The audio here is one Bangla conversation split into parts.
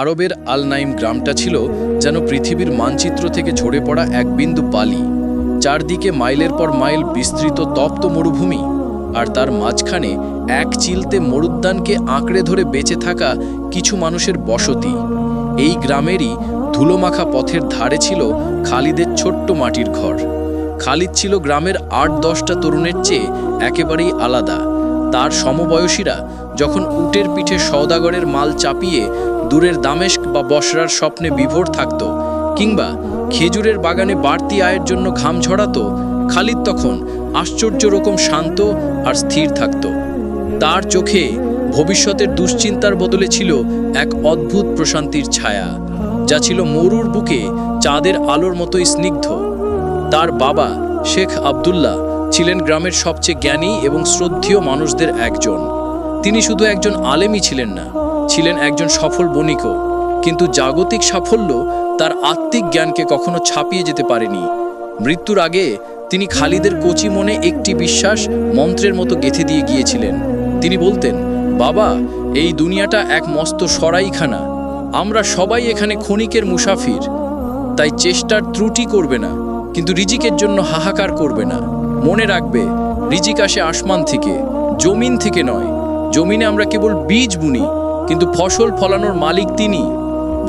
আরবের আলনাইম গ্রামটা ছিল যেন পৃথিবীর মানচিত্র থেকে ঝরে পড়া এক বিন্দু বালি চারদিকে মাইলের পর মাইল বিস্তৃত তপ্ত মরুভূমি আর তার মাঝখানে এক চিলতে মরুদ্যানকে আঁকড়ে ধরে বেঁচে থাকা কিছু মানুষের বসতি। এই গ্রামেরই ধুলোমাখা পথের ধারে ছিল খালিদের ছোট্ট মাটির ঘর। খালিদ ছিল গ্রামের আট দশটা তরুণের চেয়ে একেবারেই আলাদা। তার সমবয়সীরা যখন উটের পিঠে সওদাগরের মাল চাপিয়ে দূরের দামেস্ক বা বসরার স্বপ্নে বিভোর থাকত কিংবা খেজুরের বাগানে বাড়তি আয়ের জন্য ঘাম ঝরাত, খালিদ তখন আশ্চর্য রকম শান্ত আর স্থির থাকত। তার চোখে ভবিষ্যতের দুশ্চিন্তার বদলে ছিল এক অদ্ভুত প্রশান্তির ছায়া, যা ছিল মরুর বুকে চাঁদের আলোর মতোই স্নিগ্ধ। তার বাবা শেখ আবদুল্লাহ ছিলেন গ্রামের সবচেয়ে জ্ঞানী এবং শ্রদ্ধীয় মানুষদের একজন। তিনি শুধু একজন আলেমই ছিলেন না, ছিলেন একজন সফল বণিকও। কিন্তু জাগতিক সাফল্য তার আত্মিক জ্ঞানকে কখনো ছাপিয়ে যেতে পারেনি। মৃত্যুর আগে তিনি খালিদের কচি মনে একটি বিশ্বাস মন্ত্রের মতো গেঁথে দিয়ে গিয়েছিলেন। তিনি বলতেন, বাবা, এই দুনিয়াটা এক মস্ত সরাইখানা। আমরা সবাই এখানে ক্ষণিকের মুসাফির। তাই চেষ্টার ত্রুটি করবে না, কিন্তু রিজিকের জন্য হাহাকার করবে না। মনে রাখবে, রিজিক আসে আসমান থেকে, জমিন থেকে নয়। জমিনে আমরা কেবল বীজ বুনি, কিন্তু ফসল ফলানোর মালিক তিনি।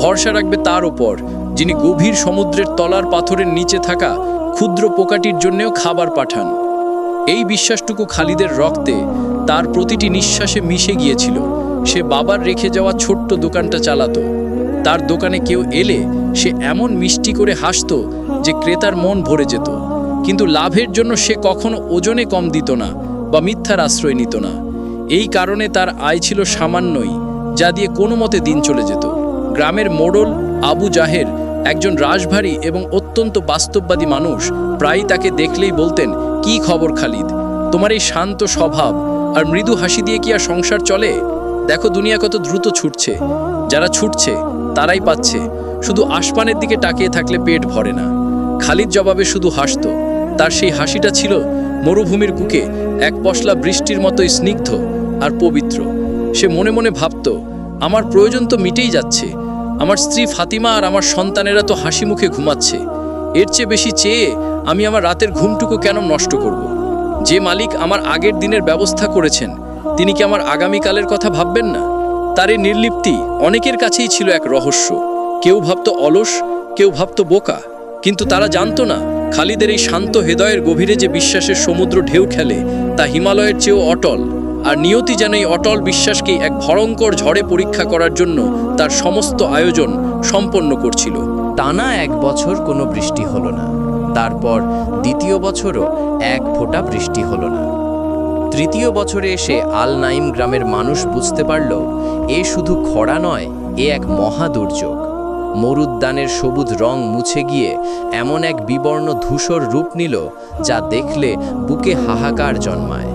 ভরসা রাখবে তার ওপর যিনি গভীর সমুদ্রের তলার পাথরের নিচে থাকা ক্ষুদ্র পোকাটির জন্যেও খাবার পাঠান। এই বিশ্বাসটুকু খালিদের রক্তে তার প্রতিটি নিঃশ্বাসে মিশে গিয়েছিল। সে বাবার রেখে যাওয়া ছোট্ট দোকানটা চালাতো। তার দোকানে কেউ এলে সে এমন মিষ্টি করে হাসত যে ক্রেতার মন ভরে যেত। কিন্তু লাভের জন্য সে কখনো ওজনে কম দিত না বা মিথ্যার আশ্রয় নিত না। এই কারণে তার আয় ছিল সামান্যই, যা দিয়ে কোনো মতে দিন চলে যেত। গ্রামের মোড়ল আবু জাহের একজন রাশভারী এবং অত্যন্ত বাস্তববাদী মানুষ, প্রায়ই তাকে দেখলেই বলতেন, কি খবর খালিদ? তোমার এই শান্ত স্বভাব আর মৃদু হাসি দিয়ে কি আর সংসার চলে? দেখো দুনিয়া কত দ্রুত ছুটছে। যারা ছুটছে, তারাই পাচ্ছে। শুধু আসমানের দিকে তাকিয়ে থাকলে পেট ভরে না। খালিদ জবাবে শুধু হাসত। তার সেই হাসিটা ছিল মরুভূমির বুকে এক পশলা বৃষ্টির মতো স্নিগ্ধ আর পবিত্র। সে মনে মনে ভাবত, আমার প্রয়োজন তো মিটেই যাচ্ছে। আমার স্ত্রী ফাতিমা আর আমার সন্তানেরা তো হাসি মুখে ঘুমাচ্ছে। এর চেয়ে বেশি চেয়ে আমি আমার রাতের ঘুমটুকু কেন নষ্ট করব। যে মালিক আমার আগের দিনের ব্যবস্থা করেছেন, তিনি কি আমার আগামীকালের কথা ভাববেন না? তার এই নির্লিপ্তি অনেকের কাছেই ছিল এক রহস্য। কেউ ভাবত অলস, কেউ ভাবত বোকা, কিন্তু তারা জানতো না খালিদের এই শান্ত হৃদয়ের গভীরে যে বিশ্বাসের সমুদ্র ঢেউ খেলে, তা হিমালয়ের চেয়েও অটল। আর নিয়তি যেন এই অটল বিশ্বাসকেই এক ভয়ঙ্কর ঝড়ে পরীক্ষা করার জন্য তার সমস্ত আয়োজন সম্পন্ন করছিল। টানা এক বছর কোনো বৃষ্টি হলো না। তারপর দ্বিতীয় বছরও এক ফোঁটা বৃষ্টি হলো না। তৃতীয় বছরে এসে আল নাইম গ্রামের মানুষ বুঝতে পারল, এ শুধু খরা নয়, এ এক মহা দুর্যোগ। মরুদ্যানের সবুজ রং মুছে গিয়ে এমন এক বিবর্ণ ধূসর রূপ নিল যা দেখলে বুকে হাহাকার জন্মায়।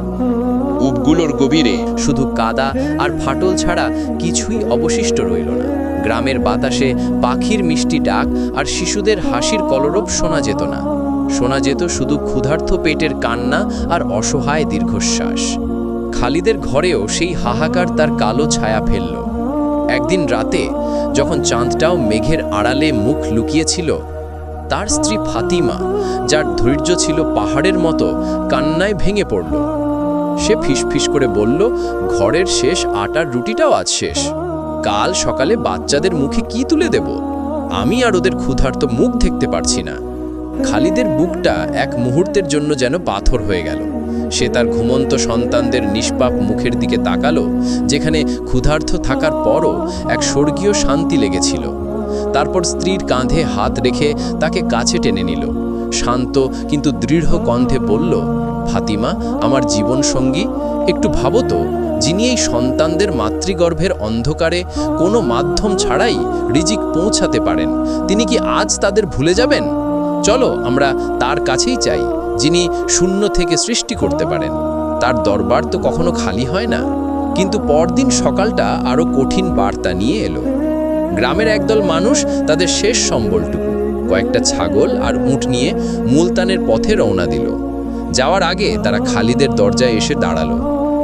উপগুলোর গভীরে শুধু কাদা আর ফাটল ছাড়া কিছুই অবশিষ্ট রইল না। গ্রামের বাতাসে পাখির মিষ্টি ডাক আর শিশুদের হাসির কলরব শোনা যেত না। শোনা যেত শুধু ক্ষুধার্থ পেটের কান্না আর অসহায় দীর্ঘশ্বাস। খালিদের ঘরেও সেই হাহাকার তার কালো ছায়া ফেলল। একদিন রাতে যখন চাঁদটাও মেঘের আড়ালে মুখ লুকিয়েছিল, তার স্ত্রী ফাতিমা, যার ধৈর্য ছিল পাহাড়ের মতো, কান্নায় ভেঙে পড়ল। সে ফিসফিস করে বলল, ঘরের শেষ আটার রুটিটাও আজ শেষ। কাল সকালে বাচ্চাদের মুখে কি তুলে দেব? আমি আর ওদের ক্ষুধার্ত মুখ দেখতে পারছি না। খালিদের বুকটা এক মুহূর্তের জন্য যেন পাথর হয়ে গেল। সে তার ঘুমন্ত সন্তানদের নিষ্পাপ মুখের দিকে তাকালো, যেখানে ক্ষুধার্থ থাকার পরও এক স্বর্গীয় শান্তি লেগেছিল। তারপর স্ত্রীর কাঁধে হাত রেখে তাকে কাছে টেনে নিল। শান্ত কিন্তু দৃঢ় কণ্ঠে বলল, ফাতিমা, আমার জীবন সঙ্গী, একটু ভাবো তো, যিনি এই সন্তানদের মাতৃগর্ভের অন্ধকারে কোনো মাধ্যম ছাড়াই রিজিক পৌঁছাতে পারেন, তিনি কি আজ তাদের ভুলে যাবেন? চলো, আমরা তার কাছেই চাই যিনি শূন্য থেকে সৃষ্টি করতে পারেন। তার দরবার তো কখনো খালি হয় না। কিন্তু পরদিন সকালটা আরও কঠিন বার্তা নিয়ে এলো। গ্রামের একদল মানুষ তাদের শেষ সম্বলটুকু, কয়েকটা ছাগল আর উট নিয়ে মুলতানের পথে রওনা দিল। যাওয়ার আগে তারা খালিদের দরজায় এসে দাঁড়াল।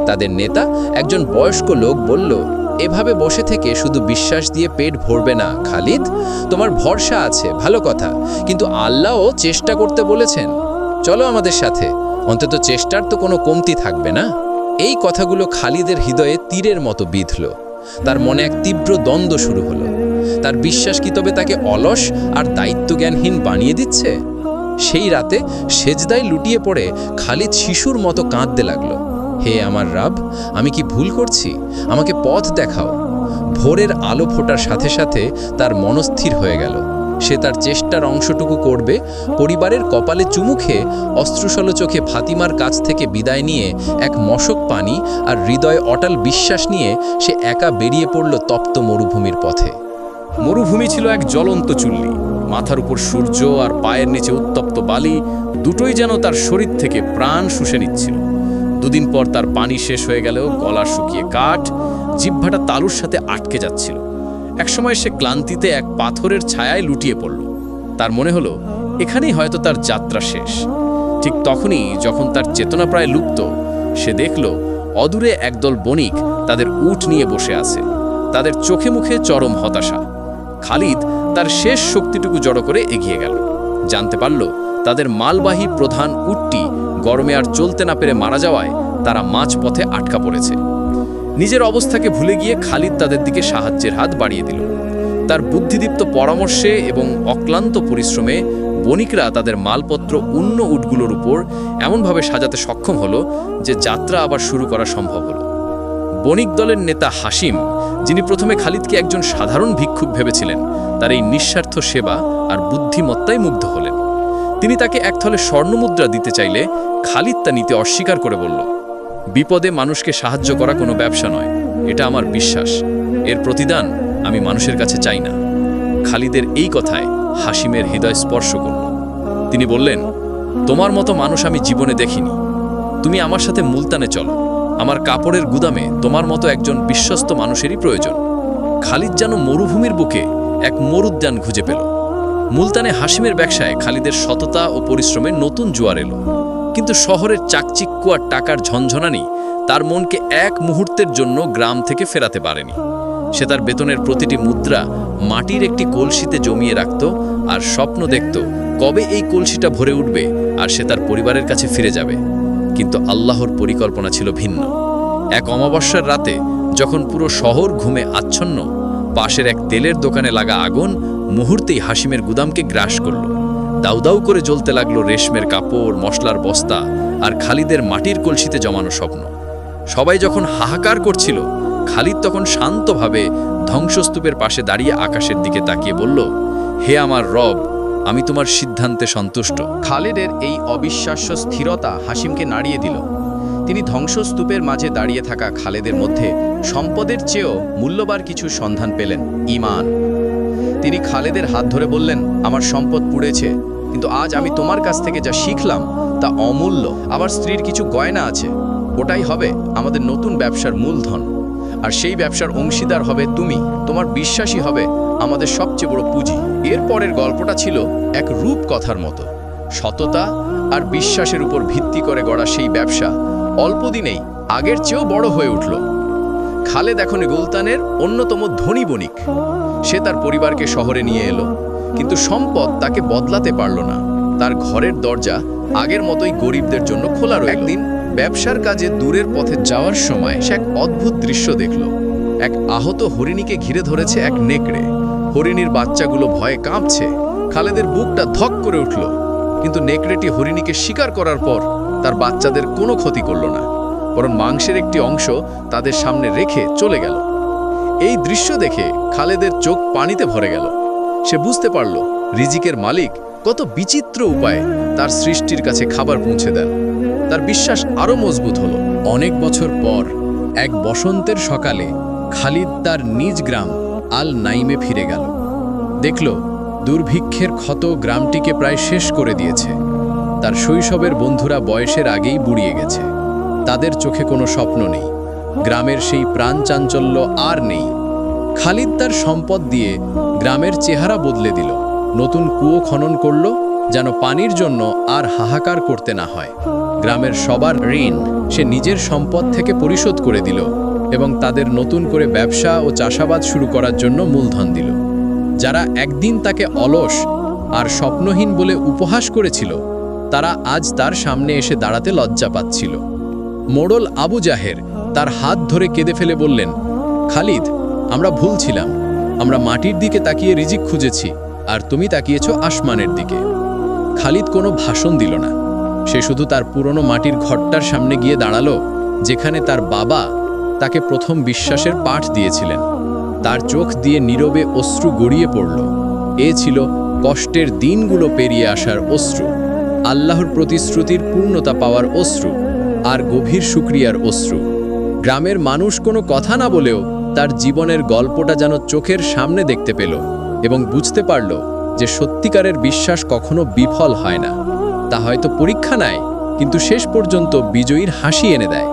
তাদের নেতা একজন বয়স্ক লোক বলল, এভাবে বসে থেকে শুধু বিশ্বাস দিয়ে পেট ভরবে না, খালিদ। তোমার ভরসা আছে, ভালো কথা। কিন্তু আল্লাহও চেষ্টা করতে বলেছেন। চলো আমাদের সাথে। অন্তত চেষ্টার তো কোনো কমতি থাকবে না। এই কথাগুলো খালিদের হৃদয়ে তীরের মতো বিঁধল। তার মনে এক তীব্র দ্বন্দ্ব শুরু হলো। তার বিশ্বাস কি তবে তাকে অলস আর দায়িত্বজ্ঞানহীন বানিয়ে দিচ্ছে? সেই রাতে সেজদায় লুটিয়ে পড়ে খালিদ শিশুর মতো কাঁদতে লাগল। হে আমার রাব, আমি কি ভুল করছি? আমাকে পথ দেখাও। ভোরের আলো ফোটার সাথে সাথে তার মনস্থির হয়ে গেল। সে তার চেষ্টার অংশটুকু করবে, পরিবারের কপালে চুমু খেয়ে অস্ত্রসল চোখে ফাতিমার কাছ থেকে বিদায় নিয়ে এক মশক পানি আর হৃদয়ে অটাল বিশ্বাস নিয়ে সে একা বেরিয়ে পড়ল তপ্ত মরুভূমির পথে। মরুভূমি ছিল এক জ্বলন্ত চুল্লি। মাথার উপর সূর্য আর পায়ের নিচে উত্তপ্ত বালি দুটোই যেন তার শরীর থেকে প্রাণ শুষে নিচ্ছিল। দুদিন পর তার পানি শেষ হয়ে গেলেও গলা শুকিয়ে কাঠ, জিহ্বাটা তালুর সাথে আটকে যাচ্ছিল। একসময় সে ক্লান্তিতে এক পাথরের ছায়ায় লুটিয়ে পড়ল। তার মনে হলো, এখানেই হয়তো তার যাত্রা শেষ। ঠিক তখনই যখন তার চেতনা প্রায় লুপ্ত, সে দেখল, অদূরে একদল বণিক তাদের উট নিয়ে বসে আছে। তাদের চোখে মুখে চরম হতাশা। খালিদ তার শেষ শক্তিটুকু জড়ো করে এগিয়ে গেল। জানতে পারল, তাদের মালবাহী প্রধান উটটি গরমে আর চলতে না পেরে মারা যাওয়ায় তারা মাঝপথে আটকা পড়েছে। নিজের অবস্থাকে ভুলে গিয়ে খালিদ তাদের দিকে সাহায্যের হাত বাড়িয়ে দিল। তার বুদ্ধিদীপ্ত পরামর্শে এবং অক্লান্ত পরিশ্রমে বণিকরা তাদের মালপত্র অন্য উটগুলোর উপর এমনভাবে সাজাতে সক্ষম হলো যে যাত্রা আবার শুরু করা সম্ভব হলো। বণিক দলের নেতা হাসিম যিনি প্রথমে খালিদকে একজন সাধারণ ভিক্ষুক ভেবেছিলেন, তার এই নিঃস্বার্থ সেবা আর বুদ্ধিমত্তায় মুগ্ধ হলেন। তিনি তাকে একথলে স্বর্ণমুদ্রা দিতে চাইলে খালিদ তা নিতে অস্বীকার করে বলল বিপদে মানুষকে সাহায্য করা কোনো ব্যবসা নয়, এটা আমার বিশ্বাস। এর প্রতিদান আমি মানুষের কাছে চাই না। খালিদের এই কথায় হাসিমের হৃদয় স্পর্শ করল। তিনি বললেন, তোমার মতো মানুষ আমি জীবনে দেখিনি। তুমি আমার সাথে মুলতানে চলো। আমার কাপড়ের গুদামে তোমার মতো একজন বিশ্বস্ত মানুষেরই প্রয়োজন। খালিদ যেন মরুভূমির বুকে এক মরুদ্যান খুঁজে পেল। মুলতানে হাসিমের ব্যবসায় খালিদের সততা ও পরিশ্রমের নতুন জোয়ার এলো। কিন্তু শহরের চাকচিক্য আর টাকার ঝনঝনানি তার মনকে এক মুহূর্তের জন্য গ্রাম থেকে ফেরাতে পারেনি। সে তার বেতনের প্রতিটি মুদ্রা মাটির একটি কলসিতে জমিয়ে রাখত আর স্বপ্ন দেখত কবে এই কলসিটা ভরে উঠবে আর সে তার পরিবারের কাছে ফিরে যাবে। কিন্তু আল্লাহর পরিকল্পনা ছিল ভিন্ন। এক অমাবস্যার রাতে যখন পুরো শহর ঘুমে আচ্ছন্ন, পাশের এক তেলের দোকানে লাগা আগুন মুহূর্তেই হাসিমের গুদামকে গ্রাস করল। দাউদাউ করে জ্বলতে লাগল রেশমের কাপড়, মশলার বস্তা আর খালিদের মাটির কলসিতে জমানো স্বপ্ন। সবাই যখন হাহাকার করছিল, খালিদ তখন শান্তভাবে ধ্বংসস্তূপের পাশে দাঁড়িয়ে আকাশের দিকে তাকিয়ে বলল, হে আমার রব, আমি তোমার সিদ্ধান্তে সন্তুষ্ট। খালিদের এই অবিশ্বাস্য স্থিরতা হাসিমকে নাড়িয়ে দিল। তিনি ধ্বংসস্তূপের মাঝে দাঁড়িয়ে থাকা খালেদের মধ্যে সম্পদের চেয়েও মূল্যবার কিছু সন্ধান পেলেন, ইমান। তিনি খালেদের হাত ধরে বললেন, আমার সম্পদ পুড়েছে কিন্তু আজ আমি তোমার কাছ থেকে যা শিখলাম তা অমূল্য। আমার স্ত্রীর কিছু গয়না আছে। ওটাই হবে আমাদের নতুন ব্যবসার মূলধন। আর সেই ব্যবসার অংশীদার হবে তুমি। তোমার বিশ্বাসী হবে আমাদের সবচেয়ে বড় পুঁজি। এর পরের গল্পটা ছিল এক রূপ কথার মতো। সততা আর বিশ্বাসের উপর ভিত্তি করে গড়া সেই ব্যবসা অল্প দিনেই আগের চেয়েও বড় হয়ে উঠল। খালেদ এখন গুলতানের অন্যতম ধনী বণিক। সে তার পরিবারকে শহরে নিয়ে এলো। কিন্তু সম্পদ তাকে বদলাতে পারল না। তার ঘরের দরজা আগের মতোই গরিবদের জন্য খোলা রইল। একদিন ব্যবসার কাজে দূরের পথে যাওয়ার সময় সে এক অদ্ভুত দৃশ্য দেখল। এক আহত হরিণীকে ঘিরে ধরেছে এক নেকড়ে। হরিণীর বাচ্চাগুলো ভয়ে কাঁপছে। খালেদের বুকটা ধক করে উঠল। কিন্তু নেকড়েটি হরিণীকে শিকার করার পর তার বাচ্চাদের কোনো ক্ষতি করল না। বরং মাংসের একটি অংশ তাদের সামনে রেখে চলে গেল। এই দৃশ্য দেখে খালেদের চোখ পানিতে ভরে গেল। সে বুঝতে পারল রিজিকের মালিক কত বিচিত্র উপায়ে তার সৃষ্টির কাছে খাবার পৌঁছে দেন। তার বিশ্বাস আরও মজবুত হলো। অনেক বছর পর এক বসন্তের সকালে খালিদ তার নিজ গ্রাম আল নাইমে ফিরে গেল। দেখল দুর্ভিক্ষের ক্ষত গ্রামটিকে প্রায় শেষ করে দিয়েছে। তার শৈশবের বন্ধুরা বয়সের আগেই বুড়িয়ে গেছে। তাদের চোখে কোনো স্বপ্ন নেই। গ্রামের সেই প্রাণ চাঞ্চল্য আর নেই। খালিদ তার সম্পদ দিয়ে গ্রামের চেহারা বদলে দিল। নতুন কুয়ো খনন করল, যেন পানির জন্য আর হাহাকার করতে না হয়। গ্রামের সবার ঋণ সে নিজের সম্পদ থেকে পরিশোধ করে দিল এবং তাদের নতুন করে ব্যবসা ও চাষাবাদ শুরু করার জন্য মূলধন দিল। যারা একদিন তাকে অলস আর স্বপ্নহীন বলে উপহাস করেছিল, তারা আজ তার সামনে এসে দাঁড়াতে লজ্জা পাচ্ছিল। মোড়ল আবু জাহের তার হাত ধরে কেঁদে ফেলে বললেন, খালিদ, আমরা ভুল ছিলাম। আমরা মাটির দিকে তাকিয়ে রিজিক খুঁজেছি, আর তুমি তাকিয়েছ আসমানের দিকে। খালিদ কোনো ভাষণ দিল না। সে শুধু তার পুরনো মাটির ঘরটার সামনে গিয়ে দাঁড়াল, যেখানে তার বাবা তাকে প্রথম বিশ্বাসের পাঠ দিয়েছিলেন। তার চোখ দিয়ে নীরবে অশ্রু গড়িয়ে পড়ল। এ ছিল কষ্টের দিনগুলো পেরিয়ে আসার অশ্রু, আল্লাহর প্রতিশ্রুতির পূর্ণতা পাওয়ার অশ্রু, আর গভীর শুক্রিয়ার অশ্রু। গ্রামের মানুষ কোনো কথা না বলেও তার জীবনের গল্পটা যেন চোখের সামনে দেখতে পেল এবং বুঝতে পারল যে সত্যিকারের বিশ্বাস কখনো বিফল হয় না। তা হয়তো পরীক্ষা নেয়, কিন্তু শেষ পর্যন্ত বিজয়ীর হাসি এনে দেয়।